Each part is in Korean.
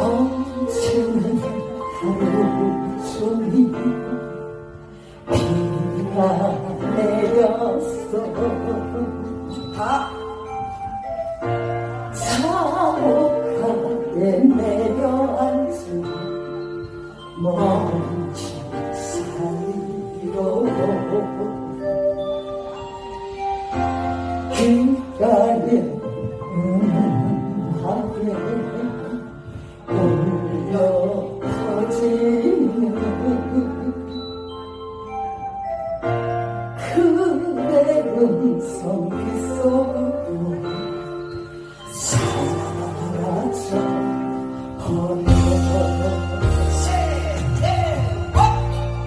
하루 종일 비가 내렸어. 다. 사옥하게 내려앉은 먼지 그대 음성 빗속으로 사라져 버려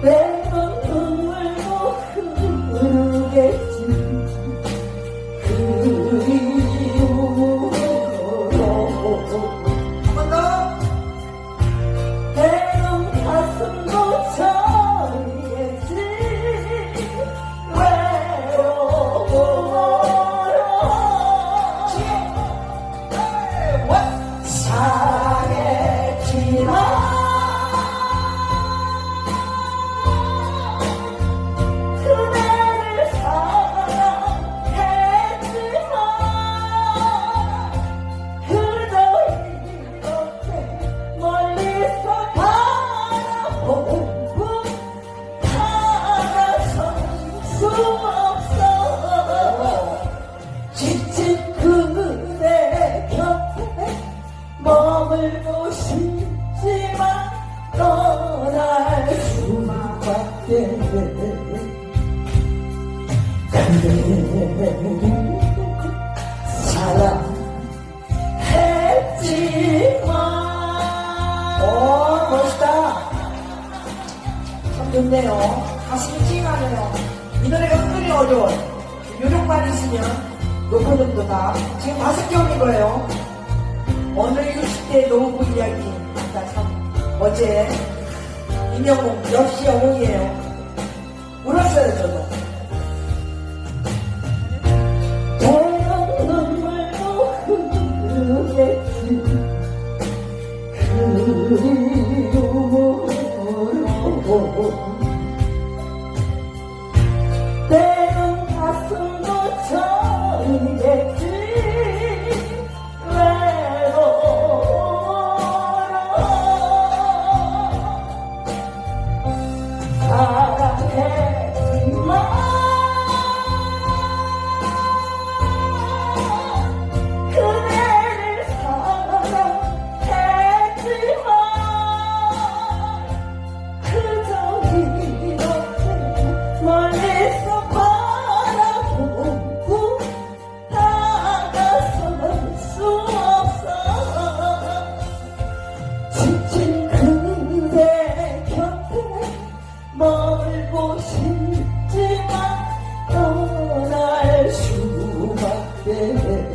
때론 눈물도 흐르겠지 그리움으 머물고 싶지만 떠날 수밖에 사랑했지만 오, 멋있다. 참 좋네요. 가슴이 찡하네요. 이 노래가 은근히 어려워요. 요령만 있으면 높은 정도다. 지금 다섯 개 올린 거예요. 오늘 60대 노부 이야기. 나 참, 어제 임영웅, 역시 영웅이에요. 울었어요, 저도. 태연 눈 그대